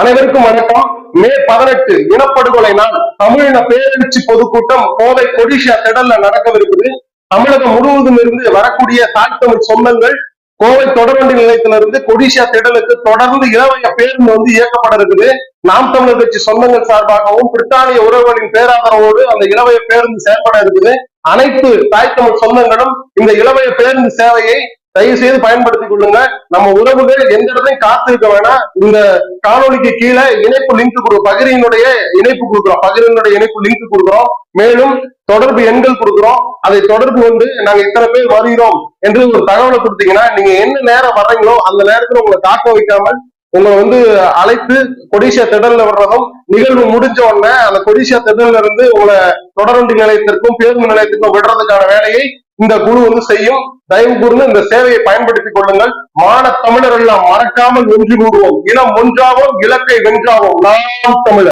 அனைவருக்கும் வணக்கம். மே பதினெட்டு இனப்படுகொலை நாள். தமிழின பேரெழுச்சி பொதுக்கூட்டம் கோவை கொடிஷா திடல்ல நடக்கவிருக்குது. தமிழகம் முழுவதும் இருந்து வரக்கூடிய தாய்த்தமிழ் சொந்தங்கள் கோவை தொடர்வண்டி நிலையத்திலிருந்து கொடிஷா திடலுக்கு தொடர்ந்து இளவைய பேருந்து வந்து இயக்கப்பட இருக்குது. நாம் தமிழர் கட்சி சொந்தங்கள் சார்பாகவும் பிரித்தானிய உறவுகளின் பேராதரவோடு அந்த இளவைய பேருந்து செயல்பட இருக்குது. அனைத்து தாய்த்தமிழ் சொந்தங்களும் இந்த இளவைய பேருந்து சேவையை தயவு செய்து பயன்படுத்திக் கொள்ளுங்க நம்ம உறவுகள் எந்த இடத்தையும் காத்திருக்க வேணாம். இந்த காணொலிக்கு கீழே இணைப்பு லிங்க் கொடுக்கும் பகிரியினுடைய இணைப்பு கொடுக்குறோம். பகிரியினுடைய இணைப்பு லிங்க் கொடுக்குறோம். மேலும் தொடர்பு எண்கள் கொடுக்குறோம். அதை தொடர்பு கொண்டு நாங்க இத்தனை பேர் வருகிறோம் என்று ஒரு தகவலை கொடுத்தீங்கன்னா நீங்க என்ன நேரம் வர்றீங்களோ அந்த நேரத்துல உங்களை காக்க வைக்காமல் உங்களை வந்து அழைத்து கொடிசியா திடல்ல விடுறதும் நிகழ்வு முடிஞ்ச உடனே அந்த கொடிசியா திடல்ல இருந்து உங்களை தொடர்வண்டி நிலையத்திற்கும் பேருந்து நிலையத்திற்கும் விடுறதுக்கான வேலையை இந்த குழு வந்து செய்யும். தயவு கூர்ந்து இந்த சேவையை பயன்படுத்திக் கொள்ளுங்கள். மான தமிழர் எல்லாம் மறக்காமல் ஒன்று கூடுவோம் இனம் ஒன்றாவோம் இலக்கை வென்றாவோம் நாம் தமிழர்.